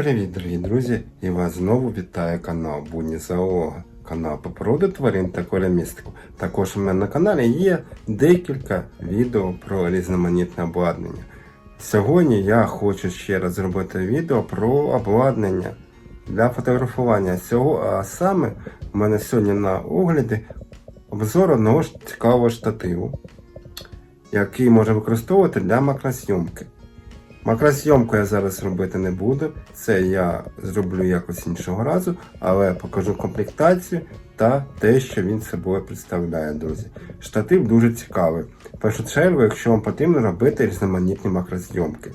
Привіт, дорогі друзі! І вас знову вітає канал Будні Зоолога, канал по породу тварин та колямістику. Також у мене на каналі є декілька відео про різноманітне обладнання. Сьогодні я хочу ще раз зробити відео про обладнання для фотографування цього, а саме у мене сьогодні на огляді обзор одного цікавого штативу, який можна використовувати для макрозйомки. Макрозйомку я зараз робити не буду, це я зроблю якось іншого разу, але покажу комплектацію та те, що він собою представляє, друзі. Штатив дуже цікавий. В першу чергу, якщо вам потрібно робити різноманітні макрозйомки.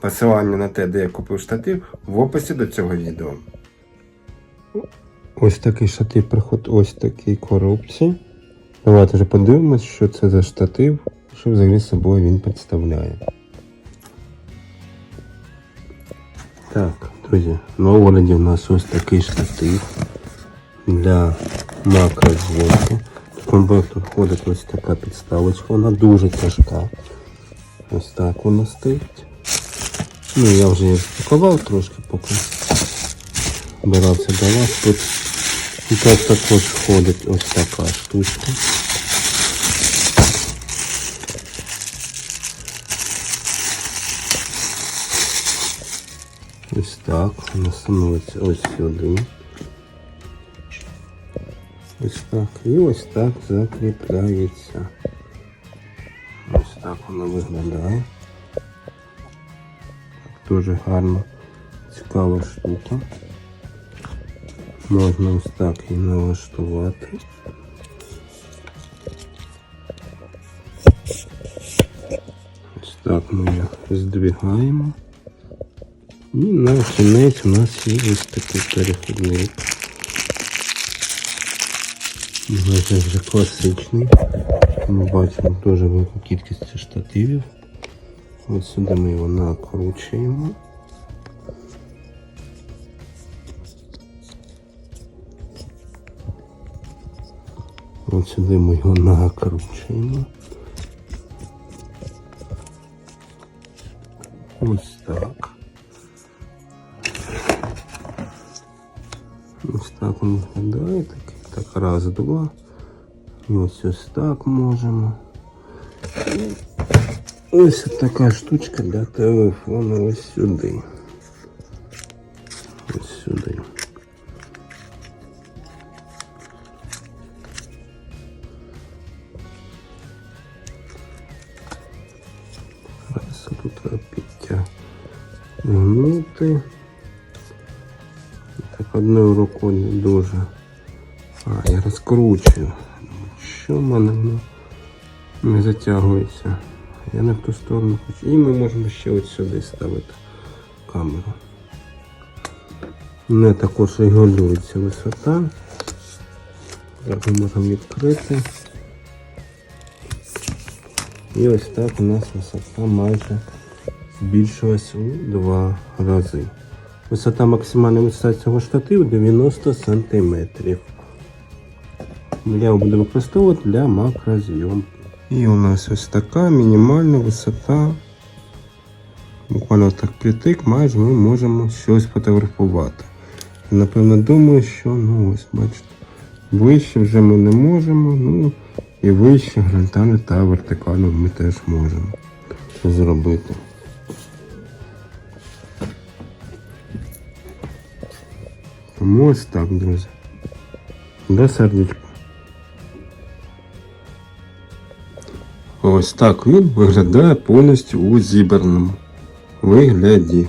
Посилання на те, де я купив штатив, в описі до цього відео. Ось такий штатив приходить ось в такій коробці. Давайте вже подивимось, що це за штатив, що взагалі собою він представляє. Так, друзі, на огляді у нас ось такий штатив для макрозйомки. В комплекту входить ось така підставочка, вона дуже тяжка. Ось так вона стоїть. Ну, я вже її спакував трошки, поки збирався до вас. Тут також входить ось така штучка. Ось так, вона становиться ось сюди. Ось так. І ось так закріпляється. Ось так воно виглядає. Дуже гарно, цікава штука. Можна ось так її налаштувати. Ось так ми її здвигаємо. І на кінець у нас є ось такий перехідник. Це вже класичний. Ми бачимо дуже велику кількість штативів. Ось сюди ми його накручуємо. Ось сюди ми його накручуємо. Ось так він виглядає. Так, так раз, два. І ось ось так можемо. І ось така штучка для телефону ось сюди. Ось сюди. Раз тут треба підтягнути. Одною рукою не дуже. А, я розкручую. Що в мене воно не затягується? Я не в ту сторону хочу. І ми можемо ще ось сюди ставити камеру. Не також регулюється висота. Так ми можемо відкрити. І ось так у нас висота майже збільшилась у два рази. Висота максимальна висота цього штативу 90 см. Я його буду використовувати для макрозйомки. І у нас ось така мінімальна висота. Буквально так притик, майже ми можемо щось фотографувати. Напевно, думаю, що ну ось бачите, вище вже ми не можемо, ну і вище горизонтально та вертикально ми теж можемо зробити. Тому ось так, друзі. Де сердечко? Ось так він виглядає повністю у зібраному вигляді.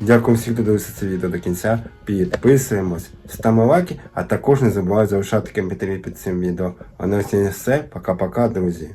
Дякую всім, хто дивився це відео до кінця. Підписуємось, ставимо лайки, а також не забувайте залишати коментарі під цим відео. А на сьогодні все. Пока-пока, друзі.